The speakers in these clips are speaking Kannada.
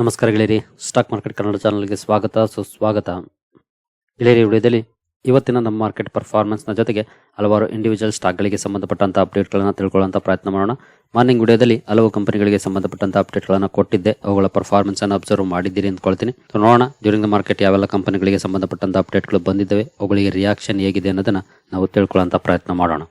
ನಮಸ್ಕಾರ ಗೆಳೆಯರಿ. ಸ್ಟಾಕ್ ಮಾರ್ಕೆಟ್ ಕನ್ನಡ ಚಾನಲ್ಗೆ ಸ್ವಾಗತ, ಸುಸ್ವಾಗತ. ಗೆಳೆಯರಿ ವಿಡಿಯೋದಲ್ಲಿ ಇವತ್ತಿನ ನಮ್ಮ ಮಾರ್ಕೆಟ್ ಪರ್ಫಾರ್ಮೆನ್ಸ್ನ ಜೊತೆಗೆ ಹಲವಾರು ಇಂಡಿವಿಜುವಲ್ ಸ್ಟಾಕ್ಗಳಿಗೆ ಸಂಬಂಧಪಟ್ಟಂಥ ಅಪ್ಡೇಟ್ಗಳನ್ನು ತಿಳ್ಕೊಳ್ಳುವಂತ ಪ್ರಯತ್ನ ಮಾಡೋಣ. ಮಾರ್ನಿಂಗ್ ವಿಡಿಯೋದಲ್ಲಿ ಹಲವು ಕಂಪನಿಗಳಿಗೆ ಸಂಬಂಧಪಟ್ಟಂಥ ಅಪ್ಡೇಟ್ಗಳನ್ನು ಕೊಟ್ಟಿದ್ದೆ. ಅವುಗಳ ಪರ್ಫಾರ್ಮೆನ್ಸನ್ನು ಅಬ್ಸರ್ವ್ ಮಾಡಿದ್ದೀರಿ ಅಂದ್ಕೊಳ್ತೀನಿ ಸೊ ನೋಡೋಣ ಡ್ಯೂರಿಂಗ್ ದ ಮಾರ್ಕೆಟ್ ಯಾವೆಲ್ಲ ಕಂಪನಿಗಳಿಗೆ ಸಂಬಂಧಪಟ್ಟಂಥ ಅಪ್ಡೇಟ್ಗಳು ಬಂದಿದ್ದಾವೆ, ಅವುಗಳಿಗೆ ರಿಯಾಕ್ಷನ್ ಹೇಗಿದೆ ಅನ್ನೋದನ್ನು ನಾವು ತಿಳ್ಕೊಳ್ಳೋಂಥ ಪ್ರಯತ್ನ ಮಾಡೋಣ.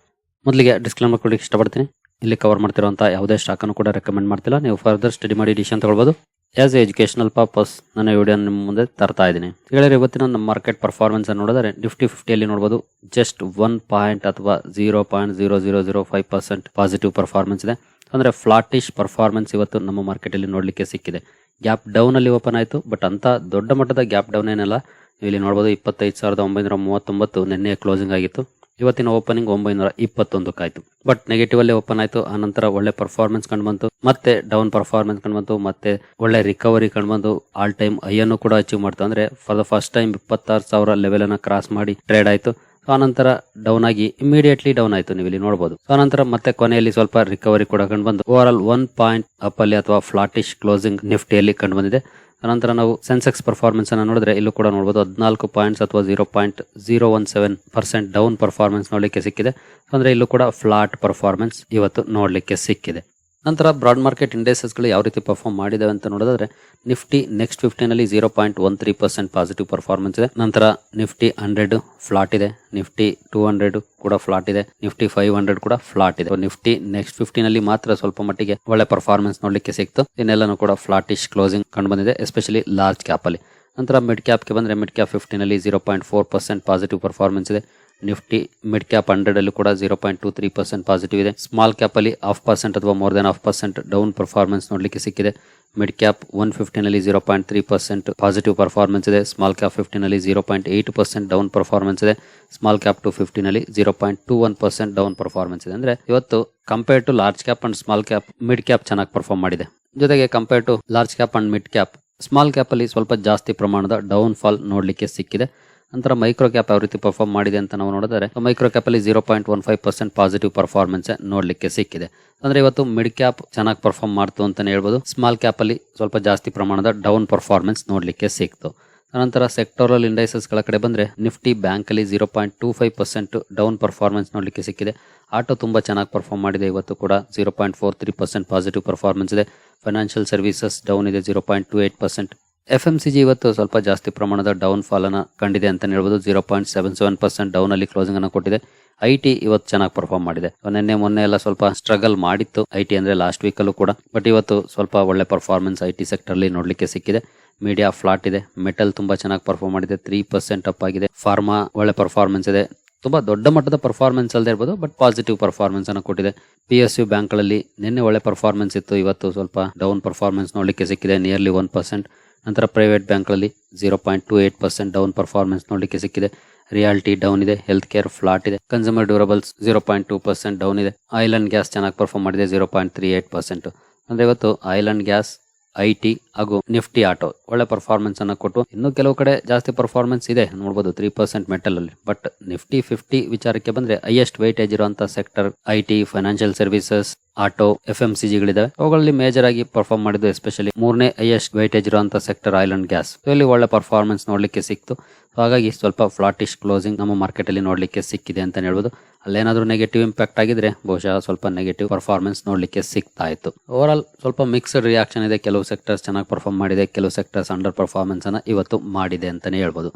ಮೊದಲಿಗೆ ಡಿಸ್ಕ್ಲೇಮರ್ ಕೊಡಲಿಕ್ಕೆ ಇಷ್ಟಪಡ್ತೀನಿ. ಇಲ್ಲಿ ಕವರ್ ಮಾಡ್ತಿರುವಂಥ ಯಾವುದೇ ಸ್ಟಾಕ್ ಅನ್ನು ಕೂಡ ರೆಕಮೆಂಡ್ ಮಾಡ್ತಿಲ್ಲ. ನೀವು ಫರ್ದರ್ ಸ್ಟಡಿ ಮಾಡಿ ಡಿಶನ್ ತಗೊಳ್ಬೋದು. ಆಸ್ ಎಜುಕೇಶನಲ್ ಪರ್ಪಸ್ ನನ್ನ ವಿಡಿಯೋ ನಿಮ್ಮ ಮುಂದೆ ತರ್ತಾ ಇದ್ದೀನಿ. ಹೇಳಿದ್ರೆ ಇವತ್ತಿನ ನಮ್ಮ ಮಾರ್ಕೆಟ್ ಪರ್ಫಾರ್ಮೆನ್ಸ್ ನೋಡಿದ್ರೆ ನಿಫ್ಟಿ ಫಿಫ್ಟಿಯಲ್ಲಿ ನೋಡಬಹುದು ಜಸ್ಟ್ ಒನ್ ಪಾಯಿಂಟ್ ಅಥವಾ zero point zero zero zero five percent positive performance ಇದೆ. ಅಂದರೆ ಫ್ಲಾಟಿಶ್ ಪರ್ಫಾರ್ಮೆನ್ಸ್ ಇವತ್ತು ನಮ್ಮ ಮಾರ್ಕೆಟಲ್ಲಿ ನೋಡಲಿಕ್ಕೆ ಸಿಕ್ಕಿದೆ. ಗ್ಯಾಪ್ ಡೌನಲ್ಲಿ ಓಪನ್ ಆಯಿತು ಬಟ್ ಅಂತ ದೊಡ್ಡ ಮಟ್ಟದ ಗ್ಯಾಪ್ ಡೌನ್ ಏನಲ್ಲ. ಇಲ್ಲಿ ನೋಡಬಹುದು ಇಪ್ಪತ್ತೈದು ಸಾವಿರದ ಒಂಬೈನೂರ ಮೂವತ್ತೊಂಬತ್ತು, ನಿನ್ನೆ ಕ್ಲೋಸಿಂಗ್ ಆಗಿತ್ತು. ಇವತ್ತಿನ ಓಪನಿಂಗ್ ಒಂಬೈನೂರ ಇಪ್ಪತ್ತೊಂದಕ್ಕಾಯ್ತು ಬಟ್ ನೆಗೆಟಿವ್ ಅಲ್ಲಿ ಓಪನ್ ಆಯ್ತು. ಆ ನಂತರ ಒಳ್ಳೆ ಪರ್ಫಾರ್ಮೆನ್ಸ್ ಕಂಡು ಬಂತು. ಮತ್ತೆ ಡೌನ್ ಪರ್ಫಾರ್ಮೆನ್ಸ್ ಕಂಡು ಬಂತು. ಮತ್ತೆ ಒಳ್ಳೆ ರಿಕವರಿ ಕಂಡು ಬಂದು ಆಲ್ ಟೈಮ್ ಅನ್ನು ಕೂಡ ಅಚೀವ್ ಮಾಡ್ತು. ಅಂದ್ರೆ ಫಾರ್ ದ ಫಸ್ಟ್ ಟೈಮ್ ಇಪ್ಪತ್ತಾರು ಸಾವಿರ ಲೆವೆಲ್ ಅನ್ನ ಕ್ರಾಸ್ ಮಾಡಿ ಟ್ರೇಡ್ ಆಯ್ತು. ಆನಂತರ ನಂತರ ಡೌನ್ ಆಗಿ ಇಮಿಡಿಯೇಟ್ಲಿ ಡೌನ್ ಆಯ್ತು. ನೀವು ಇಲ್ಲಿ ನೋಡಬಹುದು ಆ ನಂತರ ಮತ್ತೆ ಕೊನೆಯಲ್ಲಿ ಸ್ವಲ್ಪ ರಿಕವರಿ ಕೂಡ ಕಂಡು ಬಂದು overall one point up ಅಲ್ಲಿ ಅಥವಾ ಫ್ಲಾಟಿಶ್ ಕ್ಲೋಸಿಂಗ್ ನಿಫ್ಟಿಯಲ್ಲಿ ಕಂಡು ಬಂದಿದೆ. ಅನಂತರ ನಾವು ಸೆನ್ಸೆಕ್ಸ್ ಪರ್ಫಾರ್ಮೆನ್ಸ್ ಅನ್ನು ನೋಡಿದ್ರೆ ಇಲ್ಲೂ ಕೂಡ ನೋಡಬಹುದು ಹದಿನಾಲ್ಕು ಪಾಯಿಂಟ್ಸ್ ಅಥವಾ zero point zero one seven percent down performance ನೋಡಲಿಕ್ಕೆ ಸಿಕ್ಕಿದೆ. ಅಂದ್ರೆ ಇಲ್ಲೂ ಕೂಡ ಫ್ಲಾಟ್ ಪರ್ಫಾರ್ಮೆನ್ಸ್ ಇವತ್ತು ನೋಡಲಿಕ್ಕೆ ಸಿಕ್ಕಿದೆ. ನಂತರ ಬ್ರಾಡ್ ಮಾರ್ಕೆಟ್ ಇಂಡೆಕ್ಸಸ್ಗಳು ಯಾವ ರೀತಿ ಪರ್ಫಾರ್ಮ್ ಮಾಡಿದಾವೆ ಅಂತ ನೋಡೋದಾದ್ರೆ Nifty next ಫಿಫ್ಟಿನಲ್ಲಿ zero point one three percent positive performance ಇದೆ. ನಂತರ ನಿಫ್ಟಿ ಹಂಡ್ರೆಡ್ ಫ್ಲಾಟ್ ಇದೆ. ನಿಫ್ಟಿ ಟೂ ಹಂಡ್ರೆಡ್ ಕೂಡ ಫ್ಲಾಟ್ ಇದೆ. ನಿಫ್ಟಿ ಫೈವ್ ಹಂಡ್ರೆಡ್ ಕೂಡ ಫ್ಲಾಟ್ ಇದೆ. ನಿಫ್ಟಿ ನೆಕ್ಸ್ಟ್ ಫಿಫ್ಟಿನಲ್ಲಿ ಮಾತ್ರ ಸ್ವಲ್ಪ ಮಟ್ಟಿಗೆ ಒಳ್ಳೆ ಪರ್ಫಾರ್ಮೆನ್ಸ್ ನೋಡಲಿಕ್ಕೆ ಸಿಕ್ತು. ಇನ್ನೆಲ್ಲನೂ ಕೂಡ ಫ್ಲಾಟಿಶ್ ಕ್ಲೋಸಿಂಗ್ ಕಂಡು ಬಂದಿದೆ ಎಸ್ಪೆಷಲಿ ಲಾರ್ಜ್ ಕ್ಯಾಪಲ್ಲಿ ನಂತರ ಮಿಡ್ ಕ್ಯಾಪ್ಗೆ ಬಂದರೆ mid cap ಫಿಫ್ಟಿನಲ್ಲಿ zero point four percent positive performance ಇದೆ. ನಿಫ್ಟಿ ಮಿಡ್ ಕ್ಯಾಪ್ ಹಂಡ್ರೆಡ್ ಅಲ್ಲಿ ಕೂಡ zero point two three percent positive ಇದೆ. ಸ್ಮಾಲ್ ಕ್ಯಾಪ್ ಅಲ್ಲಿ ಹಾಫ್ ಪರ್ಸೆಂಟ್ ಅಥವಾ more than half percent down performance ನೋಡಲಿಕ್ಕೆ ಸಿಕ್ಕಿದೆ. Mid cap one ಫಿಫ್ಟಿನಲ್ಲಿ zero point three percent positive performance ಇದೆ. Small cap ಫಿಫ್ಟಿನಲ್ಲಿ zero point eight percent down performance ಇದೆ. Small cap two ಫಿಫ್ಟಿನಲ್ಲಿ zero point two one percent down performance ಇದೆ. ಅಂದ್ರೆ ಇವತ್ತು compare to large cap and small cap mid cap ಚೆನ್ನಾಗಿ ಪರ್ಫಾರ್ಮ್ ಮಾಡಿದೆ. ಜೊತೆಗೆ compare to large cap and mid cap small cap ಅಲ್ಲಿ ಸ್ವಲ್ಪ ಜಾಸ್ತಿ ಪ್ರಮಾಣದ ಡೌನ್ ಫಾಲ್ ನೋಡಲಿಕ್ಕೆ ಸಿಕ್ಕಿದೆ. ನಂತರ ಮೈಕ್ರೋ ಕ್ಯಾಪ್ ಯಾವ ರೀತಿ ಪರ್ಫಾರ್ಮ್ ಮಾಡಿದೆ ಅಂತ ನಾವು ನೋಡಿದರೆ ಮೈಕ್ರೋ ಕ್ಯಾಪ್ ಅಲ್ಲಿ zero point one five percent positive performance ನೋಡಲಿಕ್ಕೆ ಸಿಕ್ಕಿದೆ. ಅಂದ್ರೆ ಇವತ್ತು ಮಿಡ್ ಕ್ಯಾಪ್ ಚೆನ್ನಾಗಿ ಪರ್ಫಾರ್ಮ್ ಮಾಡ್ತು ಅಂತಾನೆ ಹೇಳ್ಬೋದು. ಸ್ಮಾಲ್ ಕ್ಯಾಪ್ ಅಲ್ಲಿ ಸ್ವಲ್ಪ ಜಾಸ್ತಿ ಪ್ರಮಾಣದ ಡೌನ್ ಪರ್ಫಾರ್ಮೆನ್ಸ್ ನೋಡಲಿಕ್ಕೆ ಸಿಕ್ತು. ನಂತರ ಸೆಕ್ಟೋರಲ್ ಇಂಡೈಸಸ್ಗಳ ಕಡೆ ಬಂದ್ರೆ ನಿಫ್ಟಿ ಬ್ಯಾಂಕ್ ಅಲ್ಲಿ zero point two five percent down performance ನೋಡಲಿಕ್ಕೆ ಸಿಕ್ಕಿದೆ. ಆಟೋ ತುಂಬಾ ಚೆನ್ನಾಗಿ ಪರ್ಫಾರ್ಮ್ ಮಾಡಿದೆ, ಇವತ್ತು ಕೂಡ zero point four three percent positive performance ಇದೆ. ಫೈನಾನ್ಷಿಯಲ್ ಸರ್ವಿಸಸ್ ಡೌನ್ ಇದೆ zero point two eight percent F M C G ಇವತ್ತು ಸ್ವಲ್ಪ ಜಾಸ್ತಿ ಪ್ರಮಾಣದ ಡೌನ್ ಫಾಲ್ ಕಂಡಿದೆ ಅಂತ ಹೇಳ್ಬೋದು. Zero point seven seven percent down ಅಲ್ಲಿ ಕ್ಲೋಸಿಂಗ್ ಅನ್ನು ಕೊಟ್ಟಿದೆ. ಐ ಟಿ ಇವತ್ತು ಚೆನ್ನಾಗಿ ಪರ್ಫಾರ್ಮ್ ಮಾಡಿದೆ. ನಿನ್ನೆ, ಮೊನ್ನೆ ಎಲ್ಲ ಸ್ವಲ್ಪ ಸ್ಟ್ರಗಲ್ ಮಾಡಿತ್ತು ಐ ಟಿ ಅಂದ್ರೆ ಲಾಸ್ಟ್ ವೀಕ್ ಅಲ್ಲೂ ಕೂಡ. ಬಟ್ ಇವತ್ತು ಸ್ವಲ್ಪ ಒಳ್ಳೆ ಪರ್ಫಾರ್ಮೆನ್ಸ್ ಐ ಟಿ ಸೆಕ್ಟರ್ ಅಲ್ಲಿ ನೋಡ್ಲಿಕ್ಕೆ ಸಿಕ್ಕಿದೆ. ಮೀಡಿಯಾ ಫ್ಲಾಟ್ ಇದೆ. ಮೆಟಲ್ ತುಂಬಾ ಚೆನ್ನಾಗಿ ಪರ್ಫಾರ್ಮ್ ಮಾಡಿದೆ. ತ್ರೀ ಪರ್ಸೆಂಟ್ ಅಪ್ ಆಗಿದೆ. ಫಾರ್ಮಾ ಒಳ್ಳೆ ಪರ್ಫಾರ್ಮೆನ್ಸ್ ಇದೆ. ತುಂಬಾ ದೊಡ್ಡ ಮಟ್ಟದ ಪರ್ಫಾರ್ಮೆನ್ಸ್ ಅಲ್ಲದೆ ಇರ್ಬೋದು ಬಟ್ ಪಾಸಿಟಿವ್ ಪರ್ಫಾರ್ಮೆನ್ಸ್ ಅನ್ನು ಕೊಟ್ಟಿದೆ. ಪಿ ಎಸ್ ಯು ಬ್ಯಾಂಕ್ಗಳಲ್ಲಿ ನಿನ್ನೆ ಒಳ್ಳೆ ಪರ್ಫಾರ್ಮೆನ್ಸ್ ಇತ್ತು. ಇವತ್ತು ಸ್ವಲ್ಪ ಡೌನ್ ಪರ್ಫಾರ್ಮೆನ್ಸ್ ನೋಡಲಿಕ್ಕೆ ಸಿಕ್ಕಿದೆ. ನಿಯರ್ಲಿ ಒನ್ ಪರ್ಸೆಂಟ್ ನಂತರ ಪ್ರೈವೇಟ್ ಬ್ಯಾಂಕ್ಗಳಲ್ಲಿ zero point two eight percent down performance ನೋಡಲಿಕ್ಕೆ ಸಿಕ್ಕಿದೆ. ರಿಯಾಲಿಟಿ ಡೌನ್ ಇದೆ ಹೆಲ್ತ್ ಕೇರ್ ಫ್ಲಾಟ್ ಇದೆ consumer durables zero point two percent down ಇದೆ. ಆಯಿಲ್ ಅಂಡ್ ಗ್ಯಾಸ್ ಚೆನ್ನಾಗಿ ಪರ್ಫಾರ್ಮ್ ಮಾಡಿದೆ zero point three eight percent ಅಂದ್ರೆ ಇವತ್ತು ಆಯಿಲ್ ಗ್ಯಾಸ್ ಐ ಟಿ ಹಾಗೂ ನಿಫ್ಟಿ ಆಟೋ ಒಳ್ಳೆ ಪರ್ಫಾರ್ಮೆನ್ಸ್ ಅನ್ನು ಕೊಟ್ಟು ಇನ್ನು ಕೆಲವು ಕಡೆ ಜಾಸ್ತಿ ಪರ್ಫಾರ್ಮೆನ್ಸ್ ಇದೆ. ನೋಡಬಹುದು ತ್ರೀ ಪರ್ಸೆಂಟ್ ಮೆಟಲ್ ಅಲ್ಲಿ. ಬಟ್ ನಿಫ್ಟಿ ಫಿಫ್ಟಿ ವಿಚಾರಕ್ಕೆ ಬಂದ್ರೆ ಹೈಯೆಸ್ಟ್ ವೈಟೇಜ್ ಇರುವಂತಹ sector I T financial services auto F M C ಜಿಗಳಿದಾವೆ ಅವುಗಳಲ್ಲಿ ಮೇಜರ್ ಆಗಿ ಪರ್ಫಾರ್ಮ್ ಮಾಡಿದ್ದು ಎಸ್ಪೆಷಲಿ ಮೂರನೇ ಹೈಯೆಸ್ಟ್ ವೈಟೇಜ್ ಇರುವಂತಹ ಸೆಕ್ಟರ್ ಆಯಿಲ್ ಗ್ಯಾಸ್ ಇಲ್ಲಿ ಒಳ್ಳೆ ಪರ್ಫಾರ್ಮೆನ್ಸ್ ನೋಡ್ಲಿಕ್ಕೆ ಸಿಕ್ತು. ಹಾಗಾಗಿ ಸ್ವಲ್ಪ ಫ್ಲಾಟಿಶ್ ಕ್ಲೋಸಿಂಗ್ ನಮ್ಮ ಮಾರ್ಕೆಟ್ ಅಲ್ಲಿ ನೋಡ್ಲಿಕ್ಕೆ ಸಿಕ್ಕಿದೆ ಅಂತ ಹೇಳ್ಬೋದು. ಅಲ್ಲೇನಾದ್ರೂ ನೆಗೆಟಿವ್ ಇಂಪ್ಯಾಕ್ಟ್ ಆಗಿದ್ರೆ ಬಹುಶಃ ಸ್ವಲ್ಪ ನೆಗೆಟಿವ್ ಪರ್ಫಾರ್ಮೆನ್ಸ್ ನೋಡ್ಲಿಕ್ಕೆ ಸಿಗ್ತಾ ಇತ್ತು ಓವರ್ ಆಲ್ ಸ್ವಲ್ಪ ಮಿಕ್ಸ್ಡ್ ರಿಯಾಕ್ಷನ್ ಇದೆ. ಕೆಲವು ಸೆಕ್ಟರ್ಸ್ ಚೆನ್ನಾಗಿ ಪರ್ಫಾರ್ಮ್ ಮಾಡಿದೆ, ಕೆಲವು ಸೆಕ್ಟರ್ಸ್ ಅಂಡರ್ ಪರ್ಫಾರ್ಮೆನ್ಸ್ ಅನ್ನ ಇವತ್ತು ಮಾಡಿದೆ ಅಂತಾನೆ ಹೇಳ್ಬೋದು.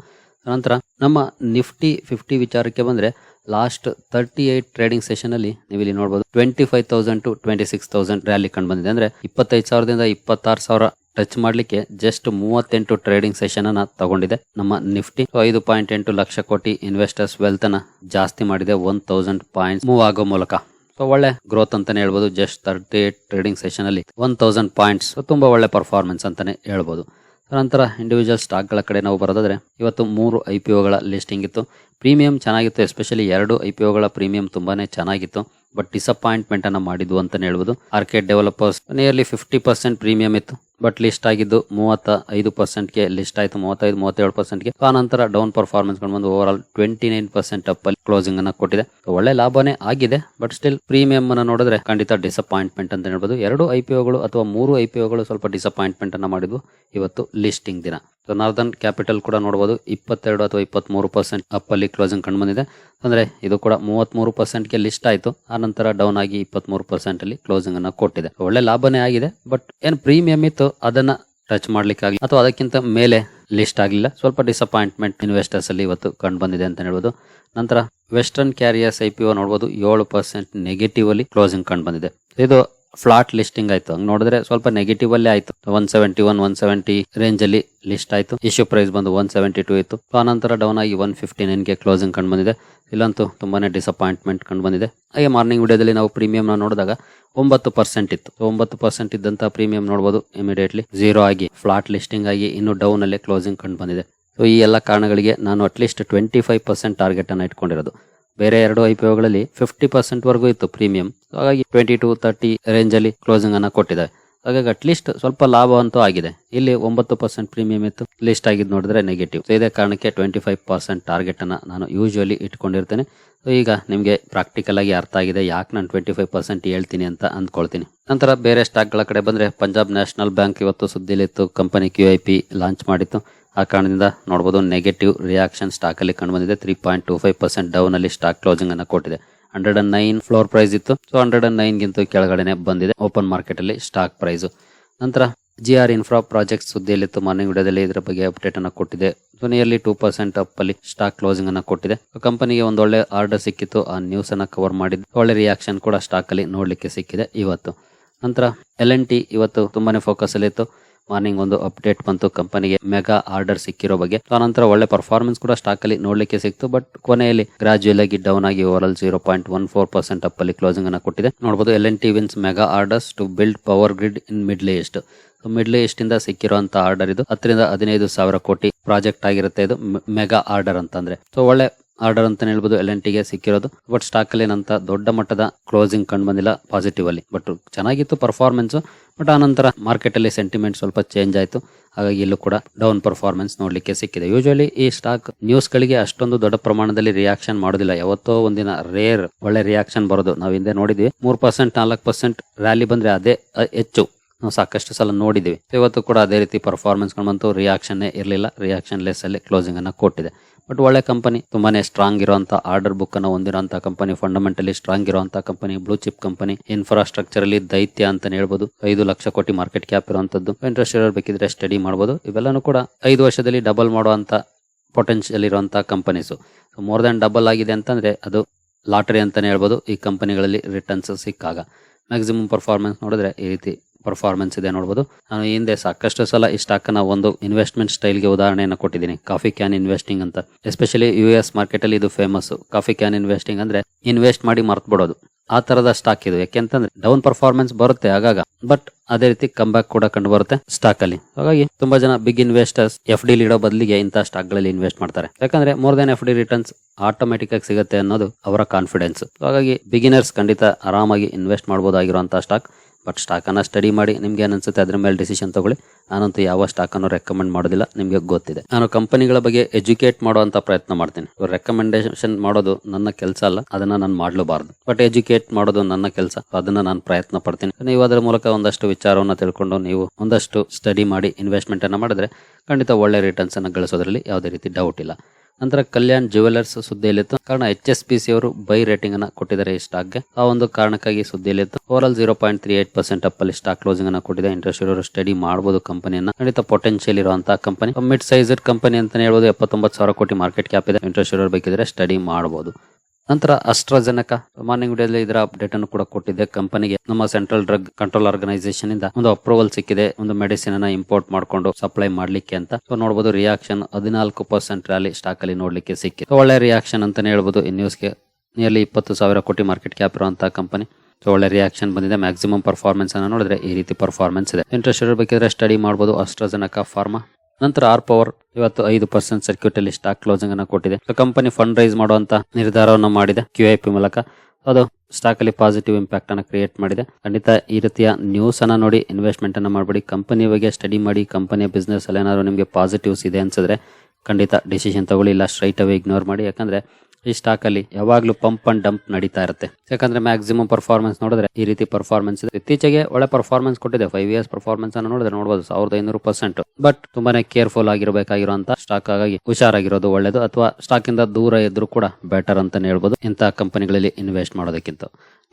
ನಂತರ ನಮ್ಮ ನಿಫ್ಟಿ ಫಿಫ್ಟಿ ವಿಚಾರಕ್ಕೆ ಬಂದ್ರೆ last thirty eight trading session ಅಲ್ಲಿ ನೀವು ಇಲ್ಲಿ ನೋಡಬಹುದು twenty five thousand to twenty six thousand rally ಕಂಡು ಬಂದಿದೆ. ಅಂದ್ರೆ ಇಪ್ಪತ್ತೈದು ಸಾವಿರದಿಂದ ಇಪ್ಪತ್ತಾರು ಸಾವಿರ ಟಚ್ ಮಾಡ್ಲಿಕ್ಕೆ ಜಸ್ಟ್ ಮೂವತ್ತೆಂಟು ಟ್ರೇಡಿಂಗ್ ಸೆಷನ್ ಅನ್ನ ತಗೊಂಡಿದೆ ನಮ್ಮ ನಿಫ್ಟಿ. ಐದು ಪಾಯಿಂಟ್ ಎಂಟು ಲಕ್ಷ ಕೋಟಿ ಇನ್ವೆಸ್ಟರ್ಸ್ ವೆಲ್ತ್ ಅನ್ನ ಜಾಸ್ತಿ ಮಾಡಿದೆ. ಒನ್ ತೌಸಂಡ್ ಪಾಯಿಂಟ್ಸ್ ಮೂವ್ ಆಗೋ ಮೂಲಕ. ಸೊ ಒಳ್ಳೆ ಗ್ರೋತ್ ಅಂತಾನೆ ಹೇಳ್ಬೋದು. Just thirty eight trading session ಅಲ್ಲಿ ಒನ್ ತೌಸಂಡ್ ಪಾಯಿಂಟ್ಸ್ ತುಂಬಾ ಒಳ್ಳೆ ಪರ್ಫಾರ್ಮೆನ್ಸ್ ಅಂತಾನೆ ಹೇಳ್ಬೋದು. ನಂತರ ಇಂಡಿವಿಜುವಲ್ ಸ್ಟಾಕ್ಗಳ ಕಡೆ ನಾವು ಬರೋದಾದರೆ ಇವತ್ತು ಮೂರು ಐ ಪಿ ಒಗಳ ಲಿಸ್ಟಿಂಗ್ ಇತ್ತು ಪ್ರೀಮಿಯಂ ಚೆನ್ನಾಗಿತ್ತು ಎಸ್ಪೆಷಲಿ ಎರಡು ಐ ಪಿ ಒಗಳ ಪ್ರೀಮಿಯಂ ತುಂಬಾನೇ ಚೆನ್ನಾಗಿತ್ತು. ಬಟ್ ಡಿಸಪಾಯಿಂಟ್ಮೆಂಟ್ ಅನ್ನು ಮಾಡಿದ್ವು ಅಂತಲೇ ಹೇಳ್ಬೋದು. Arkade Developers nearly fifty percent premium ಇತ್ತು. ಬಟ್ ಲಿಸ್ಟ್ ಆಗಿದ್ದು ಮೂವತ್ತ ಐದು ಪರ್ಸೆಂಟ್ಗೆ ಲಿಸ್ಟ್ ಆಯಿತು. ಮೂವತ್ತೈದು, ಮೂವತ್ತೇಳು ಪರ್ಸೆಂಟ್ಗೆ ಆ ನಂತರ ಡೌನ್ ಪರ್ಫಾರ್ಮೆನ್ಸ್ ಬಂದು overall twenty nine percent up ಅಲ್ಲಿ ಕ್ಲೋಸಿಂಗ್ ಅನ್ನ ಕೊಟ್ಟಿದೆ. ಒಳ್ಳೆ ಲಾಭನೇ ಆಗಿದೆ ಬಟ್ ಸ್ಟಿಲ್ ಪ್ರೀಮಿಯಂ ಅನ್ನ ನೋಡಿದ್ರೆ ಖಂಡಿತ ಡಿಸಪಾಯಿಂಟ್ಮೆಂಟ್ ಅಂತ ಹೇಳ್ಬೋದು. ಎರಡು ಐ ಪಿ ಅಥವಾ ಮೂರು ಐ ಪಿ ಸ್ವಲ್ಪ ಡಿಸಪಾಯಿಂಟ್ಮೆಂಟ್ ಅನ್ನ ಮಾಡಿದ್ವು ಇವತ್ತು ಲಿಸ್ಟಿಂಗ್ ದಿನ. ನಾರ್ದನ್ ಕ್ಯಾಪಿಟಲ್ ಕೂಡ ನೋಡಬಹುದು ಇಪ್ಪತ್ತೆರಡು ಅಥವಾ ಇಪ್ಪತ್ಮೂರು ಪರ್ಸೆಂಟ್ ಅಪ್ ಅಲ್ಲಿ ಕ್ಲೋಸಿಂಗ್ ಕಂಡು ಬಂದಿದೆ. ಅಂದ್ರೆ ಇದು ಕೂಡ ಮೂವತ್ಮೂರು ಪರ್ಸೆಂಟ್ಗೆ ಲಿಸ್ಟ್ ಆಯ್ತು. ಆ ನಂತರ ಡೌನ್ ಆಗಿ ಇಪ್ಪತ್ಮೂರು ಪರ್ಸೆಂಟ್ ಅಲ್ಲಿ ಕ್ಲೋಸಿಂಗ್ ಅನ್ನ ಕೊಟ್ಟಿದೆ. ಒಳ್ಳೆ ಲಾಭನೇ ಆಗಿದೆ ಬಟ್ ಏನ್ ಪ್ರೀಮಿಯಂ ಇತ್ತು? ಅದನ್ನ ಟಚ್ ಮಾಡ್ಲಿಕ್ಕಾಗಲಿ ಅಥವಾ ಅದಕ್ಕಿಂತ ಮೇಲೆ ಲಿಸ್ಟ್ ಆಗಲಿಲ್ಲ. ಸ್ವಲ್ಪ ಡಿಸಪಾಯಿಂಟ್ಮೆಂಟ್ ಇನ್ವೆಸ್ಟರ್ಸ್ ಅಲ್ಲಿ ಇವತ್ತು ಕಂಡು ಬಂದಿದೆ ಅಂತ ಹೇಳ್ಬೋದು. ನಂತರ Western Carriers I P O ನೋಡ್ಬೋದು. ಏಳು ಪರ್ಸೆಂಟ್ ನೆಗೆಟಿವ್ ಅಲ್ಲಿ ಕ್ಲೋಸಿಂಗ್ ಕಂಡು ಬಂದಿದೆ. ಇದು ಫ್ಲಾಟ್ ಲಿಸ್ಟಿಂಗ್ ಆಯ್ತು. ಹಂಗ್ ನೋಡಿದ್ರೆ ಸ್ವಲ್ಪ ನೆಗೆಟಿವ್ ಅಲ್ಲೇ ಆಯ್ತು. One seventy one one seventy range ಅಲ್ಲಿ ಲಿಸ್ಟ್ ಆಯ್ತು. ಇಶ್ಯೂ ಪ್ರೈಸ್ ಬಂದು ಒನ್ ಸೆವೆಂಟಿ ಟೂ ಇತ್ತು. ಆ ನಂತರ ಡೌನ್ ಆಗಿ ಒನ್ ಫಿಫ್ಟಿ ನೈನ್ಗೆ ಕ್ಲೋಸಿಂಗ್ ಕಂಡು ಬಂದಿದೆ. ಇಲ್ಲಂತೂ ತುಂಬಾನೇ ಡಿಸಪಾಯಿಂಟ್ಮೆಂಟ್ ಕಂಡು ಬಂದಿದೆ. ಹಾಗೆ ಮಾರ್ನಿಂಗ್ ವಿಡಿಯೋದಲ್ಲಿ ನಾವು ಪ್ರೀಮಿಯಂ ನೋಡಿದಾಗ ಒಂಬತ್ತು ಪರ್ಸೆಂಟ್ ಇತ್ತು. ಒಂಬತ್ತು ಪರ್ಸೆಂಟ್ ಇದ್ದಂತ ಪ್ರೀಮಿಯಂ ನೋಡಬಹುದು ಇಮಿಡಿಯೇಟ್ಲಿ ಝೀರೋ ಆಗಿ ಫ್ಲಾಟ್ ಲಿಸ್ಟಿಂಗ್ ಆಗಿ ಇನ್ನು ಡೌನ್ ಅಲ್ಲೇ ಕ್ಲೋಸಿಂಗ್ ಕಂಡು ಬಂದಿದೆ. ಸೊ ಈ ಎಲ್ಲ ಕಾರಣಗಳಿಗೆ ನಾನು at least twenty five percent target ಅನ್ನು ಇಟ್ಕೊಂಡಿರೋದು. ಬೇರೆ ಎರಡು ಐ ಪಿ ಫಿಫ್ಟಿ ಪರ್ಸೆಂಟ್ ವರೆಗೂ ಇತ್ತು ಪ್ರೀಮಿಯಂ ಹಾಗಾಗಿ ಟ್ವೆಂಟಿ ಟು ತರ್ಟಿ ರೇಂಜ್ ಅಲ್ಲಿ ಕ್ಲೋಸಿಂಗ್ ಅನ್ನ ಕೊಟ್ಟಿದ್ದಾರೆ. ಹಾಗಾಗಿ ಅಟ್ಲೀಸ್ಟ್ ಸ್ವಲ್ಪ ಲಾಭ ಅಂತೂ ಆಗಿದೆ. ಇಲ್ಲಿ ಒಂಬತ್ತು ಪರ್ಸೆಂಟ್ ಪ್ರೀಮಿಯಂ ಇತ್ತು. ಲಿಸ್ಟ್ ಆಗಿದ್ದು ನೋಡಿದ್ರೆ ನೆಗೆಟಿವ್ ಇದೇ ಕಾರಣಕ್ಕೆ ಟ್ವೆಂಟಿ ಫೈವ್ ಪರ್ಸೆಂಟ್ ಟಾರ್ಗೆಟ್ ಅನ್ನ ನಾನು ಯೂಶುವಲಿ ಇಟ್ಕೊಂಡಿರ್ತೇನೆ. ಈಗ ನಿಮಗೆ ಪ್ರಾಕ್ಟಿಕಲ್ ಆಗಿ ಅರ್ಥ ಆಗಿದೆ. ಯಾಕೆ ನಾನು ಟ್ವೆಂಟಿ ಫೈವ್ ಪರ್ಸೆಂಟ್ ಹೇಳ್ತೀನಿ ಅಂತ ಅಂದ್ಕೊಳ್ತೀನಿ. ನಂತರ ಬೇರೆ ಸ್ಟಾಕ್ಗಳ ಕಡೆ ಬಂದ್ರೆ ಪಂಜಾಬ್ ನ್ಯಾಷನಲ್ ಬ್ಯಾಂಕ್ ಇವತ್ತು ಸುದ್ದಿಲಿತ್ತು. Company Q I P launch ಮಾಡಿತ್ತು. ಆ ಕಾರಣದಿಂದ ನೋಡ್ಬೋದು ನೆಗೆಟಿವ್ ರಿಯಾಕ್ಷನ್ ಸ್ಟಾಕ್ ಅಲ್ಲಿ ಕಂಡು ಬಂದಿದೆ three point two five percent down ಅಲ್ಲಿ ಸ್ಟಾಕ್ ಕ್ಲೋಸಿಂಗ್ ಅನ್ನು ಕೊಟ್ಟಿದೆ. Hundred and nine floor price ಇತ್ತು. ಸೊ ಹಂಡ್ರೆಡ್ ಅಂಡ್ ನೈನ್ಗಿಂತ ಕೆಳಗಡೆನೆ ಬಂದಿದೆ ಓಪನ್ ಮಾರ್ಕೆಟ್ ಅಲ್ಲಿ ಸ್ಟಾಕ್ ಪ್ರೈಸ್ ನಂತರ ಜಿ ಆರ್ ಇನ್ಫ್ರಾ ಪ್ರಾಜೆಕ್ಟ್ ಸುದ್ದಿಯಲ್ಲಿತ್ತು. ಮಾರ್ನಿಂಗ್ ವಿಡಿಯೋದಲ್ಲಿ ಇದರ ಬಗ್ಗೆ ಅಪ್ಡೇಟ್ ಅನ್ನು ಕೊಟ್ಟಿದೆ. So nearly two percent up ಅಲ್ಲಿ ಸ್ಟಾಕ್ ಕ್ಲೋಸಿಂಗ್ ಅನ್ನು ಕೊಟ್ಟಿದೆ. ಕಂಪನಿಗೆ ಒಂದು ಒಳ್ಳೆ ಆರ್ಡರ್ ಸಿಕ್ಕಿತ್ತು. ಆ ನ್ಯೂಸ್ ಅನ್ನ ಕವರ್ ಮಾಡಿದ್ದು. ಒಳ್ಳೆ ರಿಯಾಕ್ಷನ್ ಕೂಡ ಸ್ಟಾಕ್ ಅಲ್ಲಿ ನೋಡ್ಲಿಕ್ಕೆ ಸಿಕ್ಕಿದೆ ಇವತ್ತು. ನಂತರ ಎಲ್ ಎನ್ ಟಿ ಇವತ್ತು ತುಂಬಾನೇ ಫೋಕಸ್ ಅಲ್ಲಿ ಇತ್ತು ಮಾರ್ನಿಂಗ್ ಒಂದು ಅಪ್ಡೇಟ್ ಬಂತು. ಕಂಪನಿಗೆ ಮೆಗಾ ಆರ್ಡರ್ ಸಿಕ್ಕಿರೋ ಬಗ್ಗೆ. ಆನಂತರ ಒಳ್ಳೆ ಪರ್ಫಾರ್ಮೆನ್ಸ್ ಕೂಡ ಸ್ಟಾಕ್ ಅಲ್ಲಿ ನೋಡ್ಲಿಕ್ಕೆ ಸಿಕ್ತು. ಬಟ್ ಕೊನೆಯಲ್ಲಿ ಗ್ರಾಜುಯಲ್ ಆಗಿ ಡೌನ್ ಆಗಿ over all zero point one four percent up ಅಲ್ಲಿ ಕ್ಲೋಸಿಂಗ್ ಅನ್ನ ಕೊಟ್ಟಿದೆ. ನೋಡಬಹುದು L N T wins mega orders to build power grid in middle east middle east ಇಂದ ಸಿಕ್ಕಿರುವಂತ ಆರ್ಡರ್ ಇದು ಹತ್ತರಿಂದ ಹದಿನೈದು ಸಾವಿರ ಕೋಟಿ ಪ್ರಾಜೆಕ್ಟ್ ಆಗಿರುತ್ತೆ ಇದು ಮೆಗಾ ಆರ್ಡರ್ ಅಂತಂದ್ರೆ. ಸೊ ಒಳ್ಳೆ ಆರ್ಡರ್ ಅಂತ ಹೇಳ್ಬೋದು, ಎಲ್ ಎನ್ ಟಿಗೆ ಸಿಕ್ಕಿರೋದು. ಬಟ್ ಸ್ಟಾಕ್ ಅಲ್ಲಿ ಏನಂತ ದೊಡ್ಡ ಮಟ್ಟದ ಕ್ಲೋಸಿಂಗ್ ಕಂಡು ಬಂದಿಲ್ಲ ಪಾಸಿಟಿವ್ ಅಲ್ಲಿ. ಬಟ್ ಚೆನ್ನಾಗಿತ್ತು ಪರ್ಫಾರ್ಮೆನ್ಸ್ ಬಟ್ ಆನಂತರ ನಂತರ ಮಾರ್ಕೆಟ್ ಅಲ್ಲಿ ಸೆಂಟಿಮೆಂಟ್ ಸ್ವಲ್ಪ ಚೇಂಜ್ ಆಯಿತು. ಹಾಗಾಗಿ ಇಲ್ಲೂ ಕೂಡ ಡೌನ್ ಪರ್ಫಾರ್ಮೆನ್ಸ್ ನೋಡ್ಲಿಕ್ಕೆ ಸಿಕ್ಕಿದೆ. ಯೂಶುವಲಿ ಈ ಸ್ಟಾಕ್ ನ್ಯೂಸ್ ಗಳಿಗೆ ಅಷ್ಟೊಂದು ದೊಡ್ಡ ಪ್ರಮಾಣದಲ್ಲಿ ರಿಯಾಕ್ಷನ್ ಮಾಡೋದಿಲ್ಲ. ಯಾವತ್ತೋ ಒಂದಿನ ರೇರ್ ಒಳ್ಳೆ ರಿಯಾಕ್ಷನ್ ಬರೋದು. ನಾವು ಹಿಂದೆ ನೋಡಿದ್ವಿ, ಮೂರ್ ಪರ್ಸೆಂಟ್ ನಾಲ್ಕು ಪರ್ಸೆಂಟ್ ರ್ಯಾಲಿ ಬಂದ್ರೆ ಅದೇ ಹೆಚ್ಚು. ನಾವು ಸಾಕಷ್ಟು ಸಲ ನೋಡಿದ್ದೀವಿ. ಇವತ್ತು ಕೂಡ ಅದೇ ರೀತಿ ಪರ್ಫಾರ್ಮೆನ್ಸ್ ಬಂತು. ರಿಯಾಕ್ಷನ್ನೇ ಇರಲಿಲ್ಲ. ರಿಯಾಕ್ಷನ್ ಲೆಸ್ ಅಲ್ಲಿ ಕ್ಲೋಸಿಂಗ್ ಅನ್ನು ಕೊಟ್ಟಿದೆ. ಬಟ್ ಒಳ್ಳೆ ಕಂಪನಿ ತುಂಬಾನೇ ಸ್ಟ್ರಾಂಗ್ ಇರುವಂತ ಆರ್ಡರ್ ಬುಕ್ ಅನ್ನು ಕಂಪನಿ ಫಂಡಮೆಂಟಲಿ ಸ್ಟ್ರಾಂಗ್ ಇರುವಂತ company blue chip company infrastructure ಅಲ್ಲಿ ದೈತ್ಯ ಅಂತ ಹೇಳ್ಬೋದು. ಐದು ಲಕ್ಷ ಕೋಟಿ ಮಾರ್ಕೆಟ್ ಕ್ಯಾಪ್ ಇರುವಂತದ್ದು. ಇಂಟ್ರೆಸ್ಟ್ ಇರೋರು ಬೇಕಿದ್ರೆ ಸ್ಟಡಿ ಮಾಡಬಹುದು ಇವೆಲ್ಲನೂ ಕೂಡ ಐದು ವರ್ಷದಲ್ಲಿ ಡಬಲ್ ಮಾಡುವಂತ ಪೊಟೆನ್ಷಿಯಲ್ ಇರುವಂತ ಕಂಪನೀಸ್ ಮೋರ್ ದನ್ ಡಬಲ್ ಆಗಿದೆ ಅಂತಂದ್ರೆ ಅದು ಲಾಟರಿ ಅಂತಾನೆ ಹೇಳ್ಬೋದು. ಈ ಕಂಪನಿಗಳಲ್ಲಿ ರಿಟರ್ನ್ಸ್ ಸಿಕ್ಕಾಗ. ಮ್ಯಾಕ್ಸಿಮಮ್ ಪರ್ಫಾರ್ಮೆನ್ಸ್ ನೋಡಿದ್ರೆ ಈ ರೀತಿ ಪರ್ಫಾರ್ಮೆನ್ಸ್ ಇದೆ ನೋಡಬಹುದು ನಾನು ಹಿಂದೆ ಸಾಕಷ್ಟು ಸಲ ಈ ಸ್ಟಾಕ್ನ ಒಂದು ಇನ್ವೆಸ್ಟ್ಮೆಂಟ್ ಸ್ಟೈಲ್ಗೆ ಉದಾಹರಣೆಯನ್ನು ಕೊಟ್ಟಿದ್ದೀನಿ. ಕಾಫಿ ಕ್ಯಾನ್ ಇನ್ವೆಸ್ಟಿಂಗ್ ಅಂತ. ಎಸ್ಪೆಷಲಿ ಯು ಎಸ್ ಮಾರ್ಕೆಟ್ ಅಲ್ಲಿ ಇದು ಫೇಮಸ್ ಕಾಫಿ ಕ್ಯಾನ್ ಇನ್ವೆಸ್ಟಿಂಗ್ ಅಂದ್ರೆ ಇನ್ವೆಸ್ಟ್ ಮಾಡಿ ಮರ್ತ್ ಬಿಡೋದು. ಆ ತರದ ಸ್ಟಾಕ್ ಇದು. ಯಾಕೆಂತಂದ್ರೆ ಡೌನ್ ಪರ್ಫಾರ್ಮೆನ್ಸ್ ಬರುತ್ತೆ ಆಗಾಗ. ಬಟ್ ಅದೇ ರೀತಿ ಕಮ್ ಕಂಬ್ಯಾಕ್ ಕೂಡ ಕಂಡು ಬರುತ್ತೆ ಸ್ಟಾಕ್ ಅಲ್ಲಿ. ಹಾಗಾಗಿ ತುಂಬಾ ಜನ ಬಿಗ್ ಇನ್ವೆಸ್ಟರ್ಸ್ ಎಫ್ ಡಿ ಇಡೋ ಬದಲಿಗೆ ಇಂತಹ ಸ್ಟಾಕ್ಗಳಲ್ಲಿ ಇನ್ವೆಸ್ಟ್ ಮಾಡ್ತಾರೆ. ಯಾಕಂದ್ರೆ more than F D returns automatic ಆಗಿ ಸಿಗುತ್ತೆ ಅನ್ನೋದು ಅವರ ಕಾನ್ಫಿಡೆನ್ಸ್ ಹಾಗಾಗಿ ಬಿಗಿನರ್ಸ್ ಖಂಡಿತ ಆರಾಮಾಗಿ ಇನ್ವೆಸ್ಟ್ ಮಾಡಬಹುದಾಗಿರುವಂತಹ ಸ್ಟಾಕ್ ಬಟ್ ಸ್ಟಾಕನ್ನು ಸ್ಟಡಿ ಮಾಡಿ ನಿಮ್ಗೆ ಏನು ಅನ್ಸುತ್ತೆ ಅದ್ರ ಮೇಲೆ ಡಿಸಿಷನ್ ತಗೊಳ್ಳಿ. ನಾನಂತೂ ಯಾವ ಸ್ಟಾಕನ್ನು ರೆಕಮೆಂಡ್ ಮಾಡೋದಿಲ್ಲ, ನಿಮಗೆ ಗೊತ್ತಿದೆ. ನಾನು ಕಂಪನಿಗಳ ಬಗ್ಗೆ ಎಜುಕೇಟ್ ಮಾಡುವಂತ ಪ್ರಯತ್ನ ಮಾಡ್ತೀನಿ. ರೆಕಮೆಂಡೇಶನ್ ಮಾಡೋದು ನನ್ನ ಕೆಲಸ ಅಲ್ಲ, ಅದನ್ನ ನಾನು ಮಾಡಲೂಬಾರ್ದು. ಬಟ್ ಎಜುಕೇಟ್ ಮಾಡೋದು ನನ್ನ ಕೆಲಸ ಅದನ್ನ ನಾನು ಪ್ರಯತ್ನ ಪಡ್ತೀನಿ. ನೀವು ಅದರ ಮೂಲಕ ಒಂದಷ್ಟು ವಿಚಾರವನ್ನು ತಿಳ್ಕೊಂಡು ನೀವು ಒಂದಷ್ಟು ಸ್ಟಡಿ ಮಾಡಿ ಇನ್ವೆಸ್ಟ್ಮೆಂಟ್ ಅನ್ನ ಮಾಡಿದ್ರೆ ಖಂಡಿತ ಒಳ್ಳೆ ರಿಟರ್ನ್ಸ್ ಅನ್ನ ಗಳಿಸೋದ್ರಲ್ಲಿ ಯಾವುದೇ ರೀತಿ ಡೌಟ್ ಇಲ್ಲ. ನಂತರ ಕಲ್ಯಾಣ್ ಜುವೆಲ್ಲರ್ಸ್ ಸುದ್ದಿಯಲ್ಲಿತ್ತು. ಕಾರಣ ಎಚ್ ಎಸ್ ಪಿ ಸಿ ಅವರು ಬೈ ರೇಟಿಂಗ್ ಅನ್ನ ಕೊಟ್ಟಿದ್ದಾರೆ ಈ ಸ್ಟಾಕ್ಗೆ ಆ ಒಂದು ಕಾರಣಕ್ಕಾಗಿ ಸುದ್ದಿಯಲ್ಲಿತ್ತು. Over all zero point three eight percent up ಅಲ್ಲಿ ಸ್ಟಾಕ್ ಕ್ಲೋಸಿಂಗ್ ಅನ್ನ ಕೊಟ್ಟಿದೆ. ಇಂಟ್ರೆಸ್ಟ್ ಇರೋರು ಸ್ಟಡಿ ಮಾಡಬಹುದು ಕಂಪನಿಯನ್ನ ಖಂಡಿತ ಪೊಟೆನ್ಶಿಯಲ್ ಇರುವಂತಹ ಕಂಪನಿ ಮಿಡ್ ಸೈಜ್ ಕಂಪನಿ ಅಂತಾನೆ ಹೇಳ್ಬೋದು. ಎಪ್ಪತ್ತೊಂಬತ್ತು ಸಾವಿರ ಕೋಟಿ ಮಾರ್ಕೆಟ್ ಕ್ಯಾಪ್ ಇದೆ. ಇಂಟ್ರೆಸ್ಟ್ ಇರೋರು ಬೇಕಿದ್ರೆ ಸ್ಟಡಿ ಮಾಡಬಹುದು ನಂತರ ಅಸ್ಟ್ರಾಜೆನಕ ಮಾರ್ನಿಂಗ್ ವಿಡಿಯೋದಲ್ಲಿ ಇದರ ಅಪ್ಡೇಟ್ ಅನ್ನು ಕೂಡ ಕೊಟ್ಟಿದ್ದೆ ಕಂಪನಿಗೆ ನಮ್ಮ ಸೆಂಟ್ರಲ್ ಡ್ರಗ್ ಕಂಟ್ರೋಲ್ ಆರ್ಗನೈಸೇಷನ್ ಇಂದ ಒಂದು ಅಪ್ರೂವಲ್ ಸಿಕ್ಕಿದೆ. ಒಂದು ಮೆಡಿಸಿನ್ ಅನ್ನ ಇಂಪೋರ್ಟ್ ಮಾಡ್ಕೊಂಡು ಸಪ್ಲೈ ಮಾಡ್ಲಿಕ್ಕೆ ಅಂತ. ಸೊ ನೋಡಬಹುದು ರಿಯಾಕ್ಷನ್ ಹದಿನಾಲ್ಕು ಪರ್ಸೆಂಟ್ ರ್ಯಾಲಿ ಸ್ಟಾಕ್ ಅಲ್ಲಿ ನೋಡ್ಲಿಕ್ಕೆ ಸಿಕ್ಕಿದೆ. ಒಳ್ಳೆ ರಿಯಾಕ್ಷನ್ ಅಂತಾನೆ ಹೇಳ್ಬೋದು. ಈ ನ್ಯೂಸ್ಗೆ ನಿಯರ್ಲಿ ಇಪ್ಪತ್ತು ಸಾವಿರ ಕೋಟಿ ಮಾರ್ಕೆಟ್ ಕ್ಯಾಪ್ ಇರುವಂತಹ ಕಂಪನಿ ಸೊ ಒಳ್ಳೆ ರಿಯಾಕ್ಷನ್ ಬಂದಿದೆ. ಮ್ಯಾಕ್ಸಿಮಮ್ ಪರ್ಫಾರ್ಮೆನ್ಸ್ ಅನ್ನ ನೋಡಿದ್ರೆ ಈ ರೀತಿ ಪರ್ಫಾರ್ಮೆನ್ಸ್ ಇದೆ. ಇಂಟ್ರೆಸ್ಟ್ ಇರಬೇಕಿದ್ರೆ ಸ್ಟಡಿ ಮಾಡಬಹುದು ಅಸ್ಟ್ರಾಜೆನಕ ಫಾರ್ಮಾ ನಂತರ ಆರ್ ಪವರ್ ಇವತ್ತು ಐದು ಪರ್ಸೆಂಟ್ ಸರ್ಕ್ಯೂಟ್ ಅಲ್ಲಿ ಸ್ಟಾಕ್ ಕ್ಲೋಸಿಂಗ್ ಅನ್ನ ಕೊಟ್ಟಿದೆ. ಕಂಪನಿ ಫಂಡ್ ರೈಸ್ ಮಾಡುವಂತ ನಿರ್ಧಾರವನ್ನು ಮಾಡಿದೆ ಕ್ಯೂ ಐ ಪಿ ಮೂಲಕ. ಅದು ಸ್ಟಾಕ್ ಅಲ್ಲಿ ಪಾಸಿಟಿವ್ ಇಂಪ್ಯಾಕ್ಟ್ ಅನ್ನ ಕ್ರಿಯೇಟ್ ಮಾಡಿದೆ. ಖಂಡಿತ ಈ ರೀತಿಯ ನ್ಯೂಸ್ ಅನ್ನ ನೋಡಿ ಇನ್ವೆಸ್ಟ್ಮೆಂಟ್ ಅನ್ನ ಮಾಡಬೇಡಿ. ಕಂಪನಿ ಬಗ್ಗೆ ಸ್ಟಡಿ ಮಾಡಿ ಕಂಪನಿಯ ಬಿಸ್ನೆಸ್ ಅಲ್ಲಿ ಏನಾದ್ರು ನಿಮಗೆ ಪಾಸಿಟಿವ್ಸ್ ಇದೆ ಅನ್ಸಿದ್ರೆ ಖಂಡಿತ ಡಿಸಿಷನ್ ತಗೊಳ್ಳಿಲ್ಲ ಸ್ಟ್ರೈಟ್ ಅವೇ ಇಗ್ನೋರ್ ಮಾಡಿ. ಯಾಕಂದ್ರೆ ಈ ಸ್ಟಾಕ್ ಅಲ್ಲಿ ಯಾವಾಗ್ಲೂ ಪಂಪ್ ಅಂಡ್ ಡಂಪ್ ನಡೀತಾ ಇರುತ್ತೆ. ಯಾಕಂದ್ರೆ ಮ್ಯಾಕ್ಸಿಮಮ್ ಪರ್ಫಾರ್ಮೆನ್ಸ್ ನೋಡಿದ್ರೆ ಈ ರೀತಿ ಪರ್ಫಾರ್ಮೆನ್ಸ್ ಇದೆ. ಇತ್ತೀಚೆಗೆ ಒಳ್ಳೆ ಪರ್ಫಾರ್ಮೆನ್ಸ್ ಕೊಟ್ಟಿದೆ. ಫೈವ್ ಇಯರ್ಸ್ ಪರ್ಫಾರ್ಮೆನ್ಸ್ ಅನ್ನು ನೋಡಿದ್ರೆ ನೋಡಬಹುದು ಸಾವಿರದ ಐನೂರು ಪರ್ಸೆಂಟ್ ಬಟ್ ತುಂಬಾನೇ ಕೇರ್ಫುಲ್ ಆಗಿರಬೇಕಾಗಿರುವಂತಹ ಸ್ಟಾಕ್ ಆಗಿ ಹುಷಾರಾಗಿರೋದು ಒಳ್ಳೇದು, ಅಥವಾ ಸ್ಟಾಕ್ ಇಂದ ದೂರ ಇದ್ರೂ ಕೂಡ ಬೆಟರ್ ಅಂತಾನೆ ಹೇಳ್ಬೋದು. ಇಂತಹ ಕಂಪನಿಗಳಲ್ಲಿ ಇನ್ವೆಸ್ಟ್ ಮಾಡೋದಕ್ಕಿಂತ.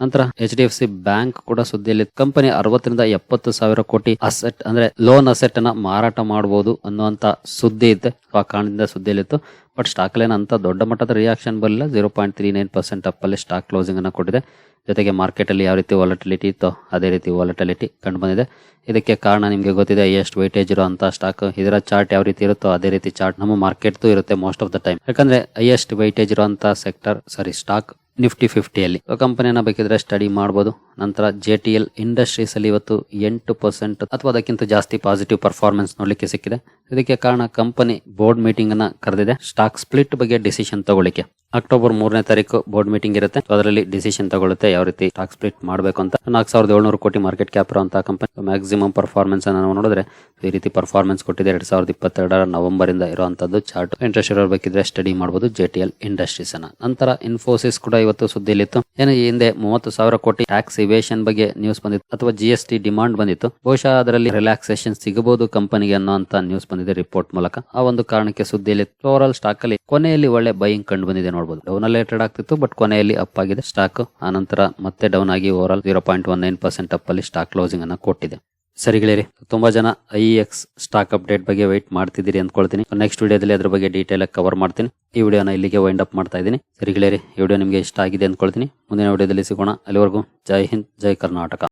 ನಂತರ H D F C bank ಕೂಡ ಸುದ್ದಿಯಲ್ಲಿ ಕಂಪನಿ ಅರವತ್ತರಿಂದ ಎಪ್ಪತ್ತು ಸಾವಿರ ಕೋಟಿ ಅಸೆಟ್ ಅಂದ್ರೆ ಲೋನ್ ಅಸೆಟ್ ಅನ್ನ ಮಾರಾಟ ಮಾಡಬಹುದು ಅನ್ನುವಂತ ಸುದ್ದಿ ಇತ್ತು ಆ ಕಾರಣದಿಂದ ಸುದ್ದಿಯಲ್ಲಿತ್ತು. ಬಟ್ ಸ್ಟಾಕ್ ಲೈನ್ ಅಂತ ದೊಡ್ಡ ಮಟ್ಟದ ರಿಯಾಕ್ಷನ್ ಬರಲಿಲ್ಲ. Zero point three nine percent ಅಪ್ಪಲ್ಲಿ stock closing ಅನ್ನ ಕೊಟ್ಟಿದೆ. ಜೊತೆಗೆ ಮಾರ್ಕೆಟ್ ಅಲ್ಲಿ ಯಾವ ರೀತಿ ವಾಲಟಿಲಿಟಿ ಇತ್ತೋ ಅದೇ ರೀತಿ ವಾಲಟಿಲಿಟಿ ಕಂಡು ಬಂದಿದೆ. ಇದಕ್ಕೆ ಕಾರಣ ನಿಮಗೆ ಗೊತ್ತಿದೆ, ಎಷ್ಟು ವೈಟೇಜ್ ಇರುವಂತ ಸ್ಟಾಕ್ ಇದರ ಚಾರ್ಟ್ ಯಾವ ರೀತಿ ಇರುತ್ತೋ ಅದೇ ರೀತಿ ಚಾರ್ಟ್ ನಮ್ಮ ಮಾರ್ಕೆಟ್ ಇರುತ್ತೆ ಮೋಸ್ಟ್ ಆಫ್ ದ ಟೈಮ್ ಯಾಕಂದ್ರೆ ಹೈಯೆಸ್ಟ್ ವೈಟೇಜ್ ಇರುವಂತಹ ಸೆಕ್ಟರ್ ಸಾರಿ ಸ್ಟಾಕ್ ನಿಫ್ಟಿ ಫಿಫ್ಟಿಯಲ್ಲಿ. ಕಂಪನಿಯನ್ನ ಬೇಕಿದ್ರೆ ಸ್ಟಡಿ ಮಾಡಬಹುದು ನಂತರ ಜೆ ಟಿ ಎಲ್ ಇಂಡಸ್ಟ್ರೀಸ್ ಅಲ್ಲಿ ಇವತ್ತು ಎಂಟು ಪರ್ಸೆಂಟ್ ಅಥವಾ ಅದಕ್ಕಿಂತ ಜಾಸ್ತಿ ಪಾಸಿಟಿವ್ ಪರ್ಫಾರ್ಮೆನ್ಸ್ ನೋಡಲಿಕ್ಕೆ ಸಿಕ್ಕಿದೆ. ಇದಕ್ಕೆ ಕಾರಣ ಕಂಪನಿ ಬೋರ್ಡ್ ಮೀಟಿಂಗ್ ಅನ್ನ ಕರೆದಿದೆ. ಸ್ಟಾಕ್ ಸ್ಪ್ಲಿಟ್ ಬಗ್ಗೆ ಡಿಸಿಷನ್ ತಗೊಳ್ಳಿಕ್ಕೆ. ಅಕ್ಟೋಬರ್ ಮೂರನೇ ತಾರೀಕು ಬೋರ್ಡ್ ಮೀಟಿಂಗ್ ಇರುತ್ತೆ. ಅದರಲ್ಲಿ ಡಿಸಿಷನ್ ತಗೊಳ್ಳುತ್ತೆ ಯಾವ ರೀತಿ ಸ್ಟಾಕ್ ಸ್ಪ್ಲಿಟ್ ಮಾಡಬೇಕು ಅಂತ. ನಾಲ್ಕು ಸಾವಿರದ ಏಳ್ನೂರು ಕೋಟಿ ಮಾರ್ಕೆಟ್ ಕ್ಯಾಪ್ ಇರುವಂತಹ ಕಂಪನಿ ಮ್ಯಾಕ್ಸಿಮಮ್ ಪರ್ಫಾರ್ಮೆನ್ಸ್ ಅನ್ನು ನಾವು ನೋಡಿದ್ರೆ, ಈ ರೀತಿ ಪರ್ಫಾರ್ಮೆನ್ಸ್ ಕೊಟ್ಟಿದೆ ಎರಡ್ ಸಾವಿರದ ಇಪ್ಪತ್ತೆರಡರ ನವೆಂಬರ್ ಇಂದ ಇರುವಂತದ್ದು ಚಾರ್ಟ್ ಇಂಟ್ರೆಸ್ಟ್ ಇರಬೇಕಿದ್ರೆ ಬೇಕಿದ್ರೆ ಸ್ಟಡಿ ಮಾಡಬಹುದು ಜೆ ಟಿ ಎಲ್ ಇಂಡಸ್ಟ್ರೀಸ್ ಅನ್ನ. ನಂತರ ಇನ್ಫೋಸಿಸ್ ಕೂಡ ಇವತ್ತು ಸುದ್ದಿಯಲ್ಲಿತ್ತು. ಏನೋ ಈ ಹಿಂದೆ ಮೂವತ್ತು ಸಾವಿರ ಕೋಟಿ ಟ್ಯಾಕ್ಸ್ ಇವೇಷನ್ ಬಗ್ಗೆ ನ್ಯೂಸ್ ಬಂದಿತ್ತು. ಅಥವಾ ಜಿ ಎಸ್ ಟಿ ಡಿಮಾಂಡ್ ಬಂದಿತ್ತು. ಬಹುಶಃ ಅದರಲ್ಲಿ ರಿಲ್ಯಾಕ್ಸೇಷನ್ ಸಿಗಬಹುದು ಕಂಪನಿಗೆ ಅನ್ನೋಂತ ನ್ಯೂಸ್ ಬಂದಿದೆ ರಿಪೋರ್ಟ್ ಮೂಲಕ. ಆ ಒಂದು ಕಾರಣಕ್ಕೆ ಸುದ್ದಿಯಲ್ಲಿ ಓವರ್ ಸ್ಟಾಕ್ ಅಲ್ಲಿ ಕೊನೆಯಲ್ಲಿ ಒಳ್ಳೆ ಬೈಯಿಂಗ್ ಕಂಡು ಬಂದಿದೆ ನೋಡಬಹುದು ಡೌನ್ ಅಲ್ಲೇ ಟ್ರೇಡ್ ಆಗ್ತಿತ್ತು ಬಟ್ ಕೊನೆಯಲ್ಲಿ ಅಪ್ ಆಗಿದೆ ಸ್ಟಾಕ್ ಆ ನಂತರ ಮತ್ತೆ ಡೌನ್ ಆಗಿ over all zero point one nine percent up ಅಲ್ಲಿ ಸ್ಟಾಕ್ ಕ್ಲೋಸಿಂಗ್ ಅನ್ನ ಕೊಟ್ಟಿದೆ. ಸರಿ ಗೆಳೆಯರಿ, ತುಂಬಾ ಜನ ಐ ಎಕ್ಸ್ ಸ್ಟಾಕ್ ಅಪ್ಡೇಟ್ ಬಗ್ಗೆ ವೈಟ್ ಮಾಡ್ತಿದ್ದೀರಿ ಅಂದ್ಕೊಳ್ತೀನಿ. ನೆಕ್ಸ್ಟ್ ವಿಡಿಯೋದಲ್ಲಿ ಅದ್ರ ಬಗ್ಗೆ ಡೀಟೇಲ್ ಆಗಿ ಕವರ್ ಮಾಡ್ತೀನಿ. ಈ ವಿಡಿಯೋನ ಇಲ್ಲಿಗೆ ವೈಂಡ್ ಅಪ್ ಮಾಡ್ತಾ ಇದ್ದೀನಿ. ಸರಿ ಗೆಳೆಯರಿ, ಈ ವಿಡಿಯೋ ನಿಮಗೆ ಇಷ್ಟ ಆಗಿದೆ ಅಂದ್ಕೊಳ್ತೀನಿ. ಮುಂದಿನ ವಿಡಿಯೋದಲ್ಲಿ ಸಿಗೋಣ. ಅಲ್ಲಿವರೆಗೂ ಜೈ ಹಿಂದ್, ಜೈ ಕರ್ನಾಟಕ.